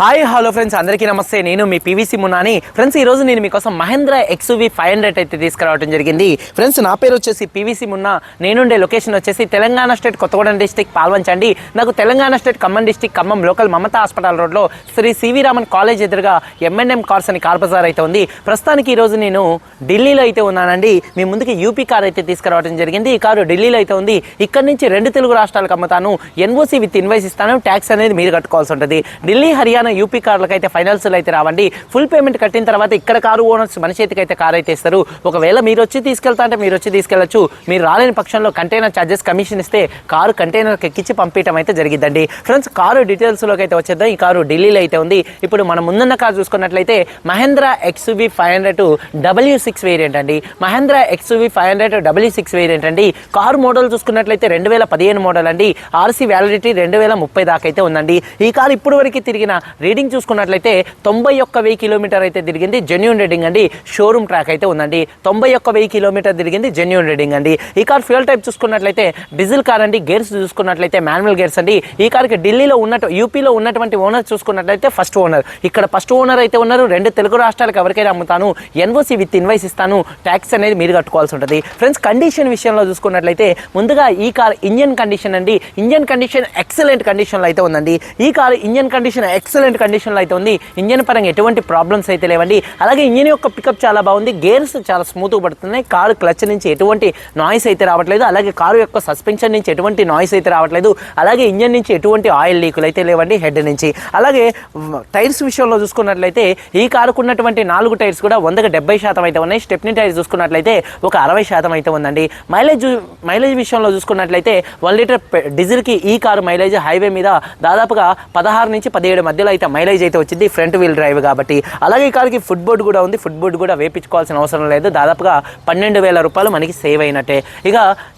Hi hello friends అందరికీ నమస్తే. నేను మీ పీవీసీ మున్నాని. ఫ్రెండ్స్ ఈ రోజు నేను మీకోసం మహేంద్ర ఎక్స్వి ఫైవ్ హండ్రెడ్ అయితే తీసుకురావడం జరిగింది. ఫ్రెండ్స్ నా పేరు వచ్చేసి పీవీసీ మున్నా. నేనుండే లొకేషన్ వచ్చేసి తెలంగాణ స్టేట్ కొత్తగూడెం డిస్టిక్ పాల్వంచండి నాకు Telangana state Khammam district Khammam local Mamata hospital రోడ్లో శ్రీ సివి రామన్ కాలేజ్ ఎదురుగా ఎంఎన్ఎం కార్స్ అని కార్ బజార్ అయితే ఉంది. ప్రస్తుతానికి ఈ రోజు నేను ఢిల్లీలో అయితే ఉన్నానండి. మీ ముందుకి యూపీ కార్ అయితే తీసుకురావడం జరిగింది. ఈ కారు ఢిల్లీలో అయితే ఉంది. ఇక్కడ నుంచి రెండు తెలుగు రాష్ట్రాలకు అమ్ముతాను. ఎన్ఓసి విత్ ఇన్వైస్ ఇస్తాను. ట్యాక్స్ అనేది మీరు కట్టుకోవాల్సి ఉంటుంది. ఢిల్లీ హర్యానా యూపీ కార్లకు అయితే ఫైనల్స్లో అయితే రావండి. ఫుల్ పేమెంట్ కట్టిన తర్వాత ఇక్కడ కారు ఓనర్స్ మన చేతికి అయితే కారు అయితే ఇస్తారు. ఒకవేళ మీరు వచ్చి తీసుకెళ్తా అంటే మీరు వచ్చి తీసుకెళ్ళొచ్చు మీరు రాలేని పక్షంలో కంటైనర్ ఛార్జెస్ కమిషన్ ఇస్తే కారు కంటైనర్కి ఎక్కించి పంపించడం అయితే జరిగిద్దండి. ఫ్రెండ్స్ కారు డీటెయిల్స్లోకి అయితే వచ్చేద్దాం. ఈ కారు ఢిల్లీలో అయితే ఉంది. ఇప్పుడు మనం ముందున్న కారు చూసుకున్నట్లయితే Mahindra XUV five hundred W six variant అండి. Mahindra XUV five hundred W six variant అండి. కారు మోడల్ చూసుకున్నట్లయితే రెండు వేల పదిహేను మోడల్ అండి. ఆర్సీ వ్యాలిడిటీ రెండు వేల ముప్పై దాకా అయితే ఉందండి. ఈ కారు ఇప్పుడు వరకు తిరిగిన రీడింగ్ చూసుకున్నట్లయితే తొంభై ఒక్క వెయ్యి కిలోమీటర్ అయితే తిరిగింది జెన్యున్ రీడింగ్ అండి. షోరూమ్ ట్రాక్ అయితే ఉందండి. తొంభై ఒక్క వెయ్యి కిలోమీటర్ తిరిగింది జెన్యున్ రీడింగ్ అండి. ఈ కార్ ఫ్యూల్ టైప్ చూసుకున్నట్లయితే డీజిల్ కార్ అండి. గేర్స్ చూసుకున్నట్లయితే మాన్యువల్ గేర్స్ అండి. ఈ కార్కి ఢిల్లీలో ఉన్నట్టు యూపీలో ఉన్నటువంటి ఓనర్ చూసుకున్నట్లయితే ఫస్ట్ ఓనర్ ఇక్కడ ఫస్ట్ ఓనర్ అయితే ఉన్నారు. రెండు తెలుగు రాష్ట్రాలకు ఎవరికైనా అమ్ముతాను. ఎన్ఓసి విత్ ఇన్వైస్ ఇస్తాను. ట్యాక్స్ అనేది మీరు కట్టుకోవాల్సి ఉంటుంది. ఫ్రెండ్స్ కండిషన్ విషయంలో చూసుకున్నట్లయితే ముందుగా ఈ కార్ ఇంజన్ కండిషన్ అండి. ఇంజన్ కండిషన్ ఎక్సలెంట్ కండిషన్లో అయితే ఉందండి. ఈ కార్ ఇంజన్ కండిషన్ ఎక్సలెంట్ కండిషన్లో అయితే ఉంది. ఇంజన్ పరంగా ఎటువంటి ప్రాబ్లమ్స్ అయితే లేవండి. అలాగే ఇంజన్ యొక్క పికప్ చాలా బాగుంది. గేర్స్ చాలా స్మూత్గా పడుతున్నాయి. కారు క్లచ్ నుంచి ఎటువంటి నాయిస్ అయితే రావట్లేదు. అలాగే కారు యొక్క సస్పెన్షన్ నుంచి ఎటువంటి నాయిస్ అయితే రావట్లేదు. అలాగే ఇంజన్ నుంచి ఎటువంటి ఆయిల్ లీకులు అయితే లేవండి హెడ్ నుంచి. అలాగే టైర్స్ విషయంలో చూసుకున్నట్లయితే ఈ కారుకు ఉన్నటువంటి నాలుగు టైర్స్ కూడా వందకు డెబ్బై శాతం అయితే ఉన్నాయి. స్టెప్నీ టైర్స్ చూసుకున్నట్లయితే ఒక అరవై శాతం అయితే ఉందండి. మైలేజ్ మైలేజ్ విషయంలో చూసుకున్నట్లయితే వన్ లీటర్ డీజిల్కి ఈ కారు మైలేజ్ హైవే మీద దాదాపుగా పదహారు నుంచి పదిహేడు మధ్యలో అయితే మైలేజ్ అయితే వచ్చింది ఫ్రంట్ వీల్ డ్రైవ్ కాబట్టి. అలాగే ఈ కారుకి ఫుడ్ బోర్డు కూడా ఉంది. ఫుడ్ బోర్డు కూడా వేపించుకోవాల్సిన అవసరం లేదు. దాదాపుగా పన్నెండు వేల రూపాయలు మనకి సేవ్ అయినట్టే. ఇక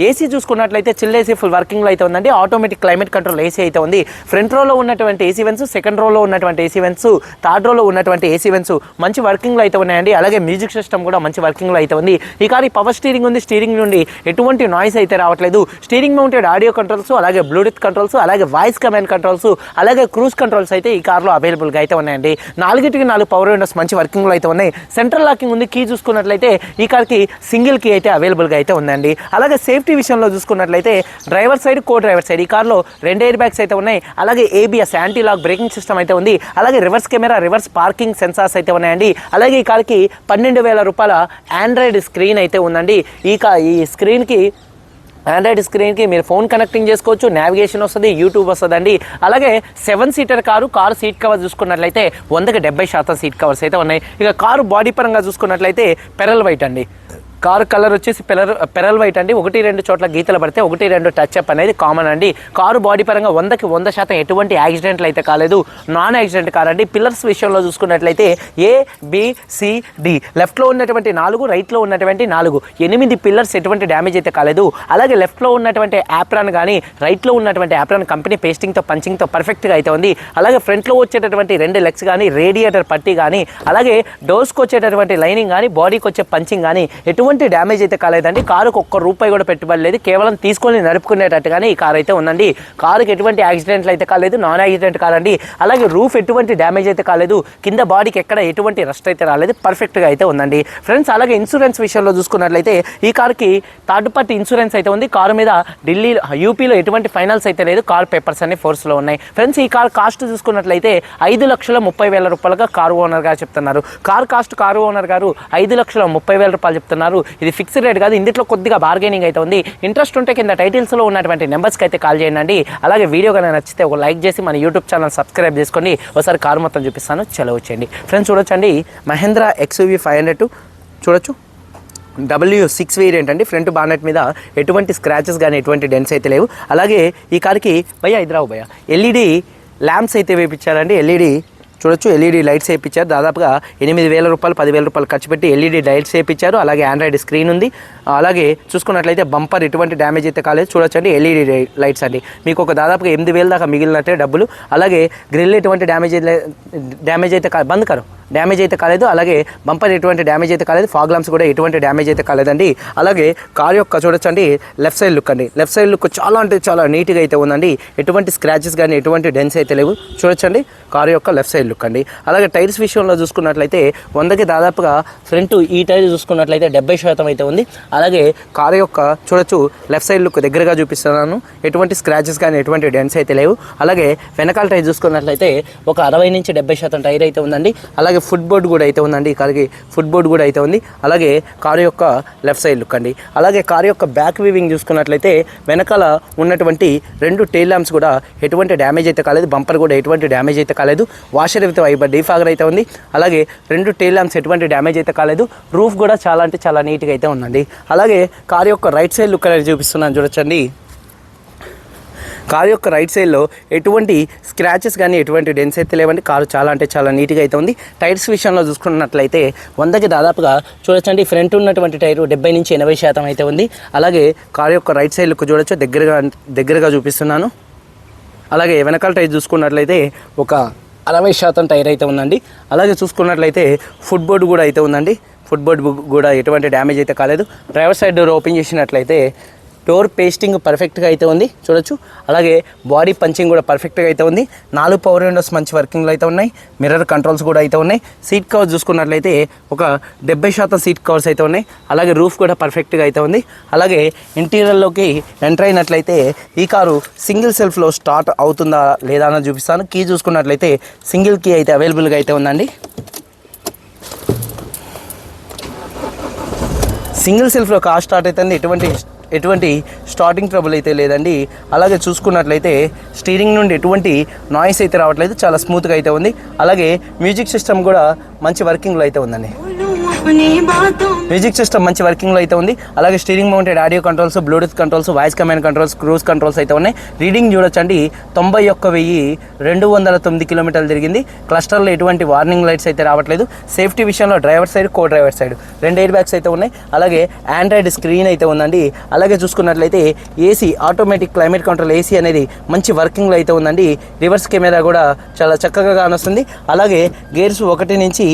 ఏసీ చూసుకున్నట్లయితే చిల్ ఏసీ ఫుల్ వర్కింగ్లో అయితే ఉందండి. ఆటోమేటిక్ క్లైమేట్ కంట్రోల్ ఏసీ అయితే ఉంది. ఫ్రంట్ రోలో ఉన్నటువంటి ఏసీ వెన్స్ సెకండ్ రోలో ఉన్నటువంటి ఏసీ వెన్స్ థర్డ్ రోలో ఉన్నటువంటి ఏసీ వెన్స్ మంచి వర్కింగ్లో అయితే ఉన్నాయండి. అలాగే మ్యూజిక్ సిస్టమ్ కూడా మంచి వర్కింగ్లో అయితే ఉంది. ఈ కారు పవర్ స్టీరింగ్ ఉంది. స్టీరింగ్ నుండి ఎటువంటి నాయిస్ అయితే రావట్లేదు. స్టీరింగ్ మౌంటెడ్ ఆడియో కంట్రోల్స్ అలాగే బ్లూటూత్ కంట్రోల్స్ అలాగే వాయిస్ కమాండ్ కంట్రోల్స్ అలాగే క్రూజ్ కంట్రోల్స్ అయితే ఈ కార్లో అవైలబుల్గా అయితే ఉన్నాయండి. నాలుగిటికి నాలుగు పవర్ విండోస్ మంచి వర్కింగ్లో అయితే ఉన్నాయి. సెంట్రల్ లాకింగ్ ఉంది. కీ చూసుకున్నట్లయితే ఈ కార్కి సింగిల్ కీ అయితే అవైలబుల్గా అయితే ఉందండి. అలాగే సేఫ్టీ విషయంలో చూసుకున్నట్లయితే driver side co driver side ఈ కార్లో రెండు ఎయిర్ బ్యాగ్స్ అయితే ఉన్నాయి. అలాగే ABS anti lock braking system అయితే ఉంది. అలాగే reverse camera reverse parking sensors అయితే ఉన్నాయండి. అలాగే ఈ కార్కి పన్నెండు వేల రూపాయల ఆండ్రాయిడ్ స్క్రీన్ అయితే ఉందండి. ఈ కా ఈ స్క్రీన్కి ఆండ్రాయిడ్ స్క్రీన్కి మీరు ఫోన్ కనెక్టింగ్ చేసుకోవచ్చు నావిగేషన్ వస్తుంది యూట్యూబ్ వస్తుందండి. అలాగే seven seater car car seat cover చూసుకున్నట్లయితే వందకి డెబ్బై శాతం సీట్ కవర్స్ అయితే ఉన్నాయి. ఇక కారు బాడీ పరంగా చూసుకున్నట్లయితే పెరల్ వైట్ అండి. కారు కలర్ వచ్చేసి పెరల్ పెరల్ వైట్ అండి. ఒకటి రెండు చోట్ల గీతలు పడితే ఒకటి రెండు టచ్ అప్ అనేది కామన్ అండి. కారు బాడీ పరంగా వందకి వంద శాతం ఎటువంటి యాక్సిడెంట్లు అయితే కాలేదు. నాన్ యాక్సిడెంట్ కార్ అండి. పిల్లర్స్ విషయంలో చూసుకున్నట్లయితే ఏ బిసిడి లెఫ్ట్లో ఉన్నటువంటి నాలుగు రైట్లో ఉన్నటువంటి నాలుగు. ఎనిమిది పిల్లర్స్ ఎటువంటి డ్యామేజ్ అయితే కాలేదు. అలాగే లెఫ్ట్లో ఉన్నటువంటి యాప్రాన్ కానీ రైట్లో ఉన్నటువంటి యాప్రాన్ కంపెనీ పేస్టింగ్తో పంచింగ్తో పర్ఫెక్ట్గా అయితే ఉంది. అలాగే ఫ్రంట్లో వచ్చేటటువంటి రెండు లెగ్స్ కానీ రేడియేటర్ పట్టి కానీ అలాగే డోర్స్కి వచ్చేటటువంటి లైనింగ్ కానీ బాడీకి వచ్చే పంచింగ్ కానీ ఎటువంటి డ్యామేజ్ అయితే కాలేదండి. కారుకు ఒక్క రూపాయి కూడా పెట్టుబడి లేదు. కేవలం తీసుకొని నడుపుకునేటట్టుగానే ఈ కార్ అయితే ఉందండి. కారుకి ఎటువంటి యాక్సిడెంట్లు అయితే కాలేదు. నాన్ యాక్సిడెంట్ కాదండి. అలాగే రూఫ్ ఎటువంటి డ్యామేజ్ అయితే కాలేదు. కింద బాడీకి ఎక్కడ ఎటువంటి రస్ట్ అయితే రాలేదు. పర్ఫెక్ట్గా అయితే ఉందండి. ఫ్రెండ్స్ అలాగే ఇన్సూరెన్స్ విషయంలో చూసుకున్నట్లయితే ఈ కార్కి థర్డ్ పార్టీ ఇన్సూరెన్స్ అయితే ఉంది. కారు మీద ఢిల్లీ యూపీలో ఎటువంటి ఫైనల్స్ అయితే లేదు. కార్ పేపర్స్ అన్ని ఫోర్స్లో ఉన్నాయి. ఫ్రెండ్స్ ఈ కార్ కాస్ట్ చూసుకున్నట్లయితే ఐదు లక్షల ముప్పై వేల రూపాయలుగా కారు ఓనర్ గారు చెప్తున్నారు. కార్ కాస్ట్ కారు ఓనర్ గారు ఐదు లక్షల ముప్పై వేల రూపాయలు చెప్తున్నారు. ఇది ఫిక్స్డ్ రేట్ కాదు ఇందులో కొద్దిగా బార్గెనింగ్ అయితే ఉంది. ఇంట్రెస్ట్ ఉంటే కింద టైటిల్స్లో ఉన్నటువంటి నెంబర్స్కి అయితే కాల్ చేయండి. అలాగే వీడియో కానీ నచ్చితే ఒక లైక్ చేసి మన యూట్యూబ్ ఛానల్ సబ్స్క్రైబ్ చేసుకోండి. ఒకసారి కారు మొత్తం చూపిస్తాను చలో వచ్చేయండి. ఫ్రెండ్స్ చూడొచ్చండి. మహేంద్ర ఎక్స్యూవీ ఫైవ్ హండ్రెడ్ చూడొచ్చు. డబ్ల్యూ సిక్స్ వేరియంట్ అండి. ఫ్రంట్ బానెట్ మీద ఎటువంటి స్క్రాచెస్ కానీ ఎటువంటి డెన్స్ అయితే లేవు. అలాగే ఈ కార్కి భయ్యా ఇద్దరావు భయ్యా. ఎల్ఈడి ల్యాంప్స్ అయితే వేయించారండి ఎల్ఈడి చూడొచ్చు. ఎల్ఈడి లైట్స్ వేయించారు దాదాపుగా ఎనిమిది వేల రూపాయలు పదివేల రూపాయలు ఖర్చు పెట్టి ఎల్ఈడి లైట్స్ వేయించారు అలాగే ఆండ్రాయిడ్ స్క్రీన్ ఉంది. అలాగే చూసుకున్నట్లయితే బంపర్ ఎటువంటి డ్యామేజ్ అయితే కాలేదు. చూడొచ్చు అండి ఎల్ఈడి లైట్స్ అండి మీకు ఒక దాదాపుగా ఎనిమిది వేల దాకా మిగిలినట్టే డబ్బులు. అలాగే గ్రిల్ ఎటువంటి డ్యామేజ్ డ్యామేజ్ అయితే బంద్ కరు డ్యామేజ్ అయితే కాలేదు. అలాగే బంపర్ ఎటువంటి డ్యామేజ్ అయితే కాలేదు. ఫాగ్ లాంప్స్ కూడా ఎటువంటి డ్యామేజ్ అయితే కాలేదండి. అలాగే కార్ యొక్క చూడొచ్చండి. లెఫ్ట్ సైడ్ లుక్ అండి. లెఫ్ట్ సైడ్ లుక్ చాలా అంటే చాలా నీట్గా అయితే ఉందండి. ఎటువంటి స్క్రాచెస్ కానీ ఎటువంటి డెన్స్ అయితే లేవు. చూడొచ్చండి. కారు యొక్క లెఫ్ట్ సైడ్ లుక్ అండి. అలాగే టైర్స్ విషయంలో చూసుకున్నట్లయితే వందకి దాదాపుగా ఫ్రంట్ ఈ టైర్ చూసుకున్నట్లయితే డెబ్బై శాతం అయితే ఉంది. అలాగే కారు యొక్క చూడొచ్చు లెఫ్ట్ సైడ్ లుక్ దగ్గరగా చూపిస్తున్నాను. ఎటువంటి స్క్రాచెస్ కానీ ఎటువంటి డెన్స్ అయితే లేవు. అలాగే వెనకాల టైర్ చూసుకున్నట్లయితే ఒక అరవై నుంచి డెబ్బై శాతం టైర్ అయితే ఉందండి. అలాగే ఫుట్ బోర్డ్ కూడా అయితే ఉందండి. ఈ కారుకి ఫుట్ బోర్డ్ కూడా అయితే ఉంది. అలాగే కారు యొక్క లెఫ్ట్ సైడ్ లుక్ అండి. అలాగే కారు యొక్క బ్యాక్ వీవింగ్ చూసుకున్నట్లయితే వెనకాల ఉన్నటువంటి రెండు టైల్ ల్యాంప్స్ కూడా ఎటువంటి డ్యామేజ్ అయితే కాలేదు. బంపర్ కూడా ఎటువంటి డ్యామేజ్ అయితే కాలేదు. వాషర్ అయితే వైబర్ డీఫాగర్ అయితే ఉంది. అలాగే రెండు టైల్ ల్యాంప్స్ ఎటువంటి డ్యామేజ్ అయితే కాలేదు. రూఫ్ కూడా చాలా అంటే చాలా నీట్గా అయితే ఉందండి. అలాగే కారు యొక్క రైట్ సైడ్ లుక్ అనేది చూపిస్తున్నాను చూడొచ్చండి. కారు యొక్క రైట్ సైడ్లో ఎటువంటి స్క్రాచెస్ కానీ ఎటువంటి డెన్స్ అయితే లేవండి. కారు చాలా అంటే చాలా నీట్గా అయితే ఉంది. టైర్స్ విషయంలో చూసుకున్నట్లయితే వందకి దాదాపుగా చూడొచ్చండి. ఫ్రంట్ ఉన్నటువంటి టైరు డెబ్బై నుంచి ఎనభై శాతం అయితే ఉంది. అలాగే కారు యొక్క రైట్ సైడ్ లుక్ చూడొచ్చు. దగ్గరగా దగ్గరగా చూపిస్తున్నాను. అలాగే వెనకాల టైర్ చూసుకున్నట్లయితే ఒక అరవై శాతం టైర్ అయితే ఉందండి. అలాగే చూసుకున్నట్లయితే ఫుట్ బోర్డు కూడా అయితే ఉందండి. ఫుట్ బోర్డు కూడా ఎటువంటి డ్యామేజ్ అయితే కాలేదు. డ్రైవర్ సైడ్ డోర్ ఓపెన్ చేసినట్లయితే డోర్ పేస్టింగ్ పర్ఫెక్ట్గా అయితే ఉంది చూడొచ్చు. అలాగే బాడీ పంచింగ్ కూడా పర్ఫెక్ట్గా అయితే ఉంది. నాలుగు పవర్ విండోస్ మంచి వర్కింగ్లో అయితే ఉన్నాయి. మిర్రర్ కంట్రోల్స్ కూడా అయితే ఉన్నాయి. సీట్ కవర్స్ చూసుకున్నట్లయితే ఒక డెబ్బై శాతం సీట్ కవర్స్ అయితే ఉన్నాయి. అలాగే రూఫ్ కూడా పర్ఫెక్ట్గా అయితే ఉంది. అలాగే ఇంటీరియర్లోకి ఎంటర్ అయినట్లయితే ఈ కారు సింగిల్ సెల్ఫ్లో స్టార్ట్ అవుతుందా లేదా అని చూపిస్తాను. కీ చూసుకున్నట్లయితే సింగిల్ కీ అయితే అవైలబుల్గా అయితే ఉందండి. సింగిల్ సెల్ఫ్లో కార్ స్టార్ట్ అవుతుంది. ఎటువంటి ఎటువంటి స్టార్టింగ్ ట్రబుల్ అయితే లేదండి. అలాగే చూసుకున్నట్లయితే స్టీరింగ్ నుండి ఎటువంటి నాయిస్ అయితే రావట్లేదు. చాలా స్మూత్గా అయితే ఉంది. అలాగే మ్యూజిక్ సిస్టమ్ కూడా మంచి వర్కింగ్లో అయితే ఉందండి. మ్యూజిక్ సిస్టమ్ మంచి వర్కింగ్లో అయితే ఉంది. అలాగే steering mounted audio controls Bluetooth controls voice command controls cruise controls అయితే ఉన్నాయి. రీడింగ్ చూడొచ్చండి. తొంభై ఒక్క వెయ్యి రెండు వందల తొమ్మిది కిలోమీటర్లు తిరిగింది. క్లస్టర్లో ఎటువంటి వార్నింగ్ లైట్స్ అయితే రావట్లేదు. సేఫ్టీ విషయంలో driver side co driver side రెండు ఎయిర్ బ్యాగ్స్ అయితే ఉన్నాయి. అలాగే ఆండ్రాయిడ్ స్క్రీన్ అయితే ఉందండి. అలాగే చూసుకున్నట్లయితే AC automatic climate control AC అనేది మంచి వర్కింగ్లో అయితే ఉందండి. రివర్స్ కెమెరా కూడా చాలా చక్కగా కానొస్తుంది. అలాగే గేర్స్ ఒకటి నుంచి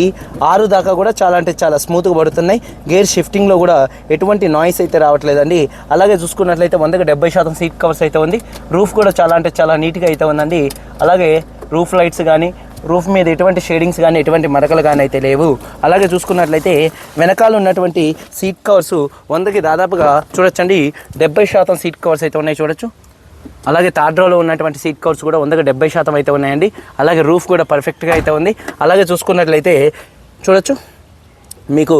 ఆరు దాకా కూడా చాలా అంటే చాలా స్మూత్గా పడుతున్నాయి. గేర్ షిఫ్టింగ్లో కూడా ఎటువంటి నాయిస్ అయితే రావట్లేదండి. అలాగే చూసుకున్నట్లయితే వందకి డెబ్బై శాతం సీట్ కవర్స్ అయితే ఉంది. రూఫ్ కూడా చాలా అంటే చాలా నీట్గా అయితే ఉందండి. అలాగే రూఫ్ లైట్స్ కానీ రూఫ్ మీద ఎటువంటి షేడింగ్స్ కానీ ఎటువంటి మరకలు కానీ అయితే లేవు. అలాగే చూసుకున్నట్లయితే వెనకాల ఉన్నటువంటి సీట్ కవర్స్ వందకి దాదాపుగా చూడొచ్చండి. డెబ్బై శాతం సీట్ కవర్స్ అయితే ఉన్నాయి చూడొచ్చు. అలాగే థర్డ్ రోలో ఉన్నటువంటి సీట్ కవర్స్ కూడా వందకి డెబ్బై శాతం అయితే ఉన్నాయండి. అలాగే రూఫ్ కూడా పర్ఫెక్ట్గా అయితే ఉంది. అలాగే చూసుకున్నట్లయితే చూడొచ్చు. మీకు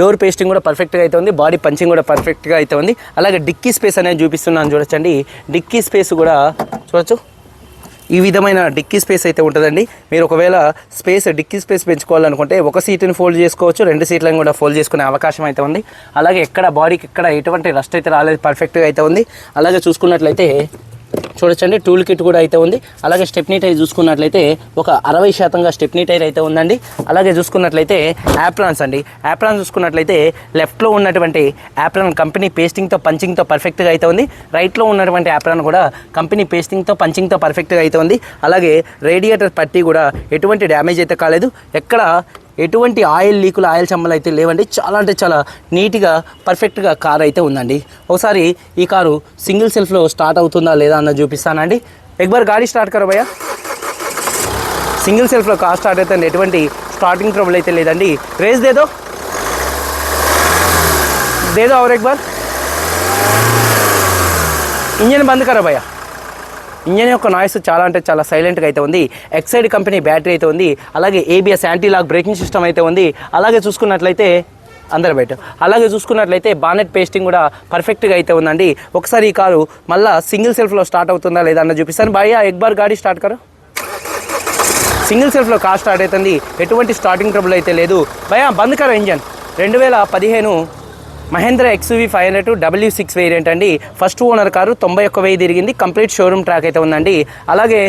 డోర్ పేస్టింగ్ కూడా పర్ఫెక్ట్గా అయితే ఉంది బాడీ పంచింగ్ కూడా పర్ఫెక్ట్గా అయితే ఉంది. అలాగే డిక్కీ స్పేస్ అనేది చూపిస్తున్నాను చూడొచ్చండి. డిక్కీ స్పేస్ కూడా చూడొచ్చు. ఈ విధమైన డిక్కీ స్పేస్ అయితే ఉంటుందండి. మీరు ఒకవేళ స్పేస్ డిక్కీ స్పేస్ పెంచుకోవాలనుకుంటే ఒక సీటుని ఫోల్డ్ చేసుకోవచ్చు రెండు సీట్లను కూడా ఫోల్డ్ చేసుకునే అవకాశం అయితే ఉంది. అలాగే ఎక్కడ బాడీకి ఎక్కడ ఎటువంటి రస్ట్ అయితే రాలేదు పర్ఫెక్ట్గా అయితే ఉంది. అలాగే చూసుకున్నట్లయితే చూడొచ్చండి టూల్ కిట్ కూడా అయితే ఉంది. అలాగే స్టెప్నీ టైర్ చూసుకున్నట్లయితే ఒక అరవై శాతంగా స్టెప్నీ టైర్ అయితే ఉందండి. అలాగే చూసుకున్నట్లయితే యాప్రాన్స్ అండి. యాప్రాన్ చూసుకున్నట్లయితే లెఫ్ట్లో ఉన్నటువంటి యాప్రాన్ కంపెనీ పేస్టింగ్తో పంచింగ్తో పర్ఫెక్ట్గా అయితే ఉంది. రైట్లో ఉన్నటువంటి యాప్రాన్ కూడా కంపెనీ పేస్టింగ్తో పంచింగ్తో పర్ఫెక్ట్గా అయితే ఉంది. అలాగే రేడియేటర్ పట్టీ కూడా ఎటువంటి డ్యామేజ్ అయితే కాలేదు. ఎక్కడ ఎటువంటి ఆయిల్ లీకులు ఆయిల్ చమ్మలు అయితే లేవండి. చాలా అంటే చాలా నీట్గా పర్ఫెక్ట్గా కార్ అయితే ఉందండి. ఒకసారి ఈ కారు సింగిల్ సెల్ఫ్లో స్టార్ట్ అవుతుందా లేదా అన్నది చూపిస్తానండి. ఎక్బర్ గాడి స్టార్ట్ కరో భయ్య. సింగిల్ సెల్ఫ్లో కార్ స్టార్ట్ అవుతుంది ఎటువంటి స్టార్టింగ్ ట్రబుల్ అయితే లేదండి. రేస్ దేదో. దేదో అవర్ ఎక్బార్. ఇంజన్ బంద్ కరో భయ్యా. ఇంజన్ యొక్క నాయిస్ చాలా అంటే చాలా సైలెంట్గా అయితే ఉంది. ఎక్సైడ్ కంపెనీ బ్యాటరీ అయితే ఉంది. అలాగే ABS anti lock braking system అయితే ఉంది. అలాగే చూసుకున్నట్లయితే అందరు బయట. అలాగే చూసుకున్నట్లయితే బానెట్ పేస్టింగ్ కూడా పర్ఫెక్ట్గా అయితే ఉందండి. ఒకసారి ఈ కారు మళ్ళీ సింగిల్ సెల్ఫ్లో స్టార్ట్ అవుతుందా లేదా అన్న చూపిస్తాను. బాయ్ ఎగ్బార్ గాడి స్టార్ట్ కరు. సింగిల్ సెల్ఫ్లో కార్ స్టార్ట్ అవుతుంది. ఎటువంటి స్టార్టింగ్ ట్రబుల్ అయితే లేదు. భయా బంద్ కర ఇంజన్. రెండు వేల పదిహేను Mahindra XUV five hundred W six variant అండి. ఫస్ట్ ఓనర్ కారు తొంభై ఒక్క వెయ్యి తిరిగింది. కంప్లీట్ షోరూమ్ ట్రాక్ అయితే ఉందండి. అలాగే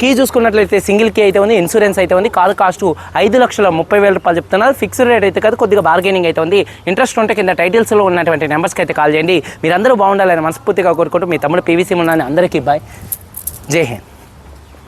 కీ చూసుకున్నట్లయితే సింగిల్ కీ అయితే ఉంది ఇన్సూరెన్స్ అయితే ఉంది. కాల్ కాస్ట్ ఐదు లక్షల ముప్పై వేల రూపాయలు చెప్తున్నారు. ఫిక్స్డ్ రేట్ అయితే కాదు కొద్దిగా బార్గెనింగ్ అయితే ఉంది. ఇంట్రెస్ట్ ఉంటే కింద టైటిల్స్లో ఉన్నటువంటి నెంబర్స్కి అయితే కాల్ చేయండి. మీరందరూ బాగుండాలని మనస్ఫూర్తిగా కోరుకుంటూ మీ తమ్ముడు పీవీసీ ఉన్నాను అందరికీ బాయ్ జై హింద్.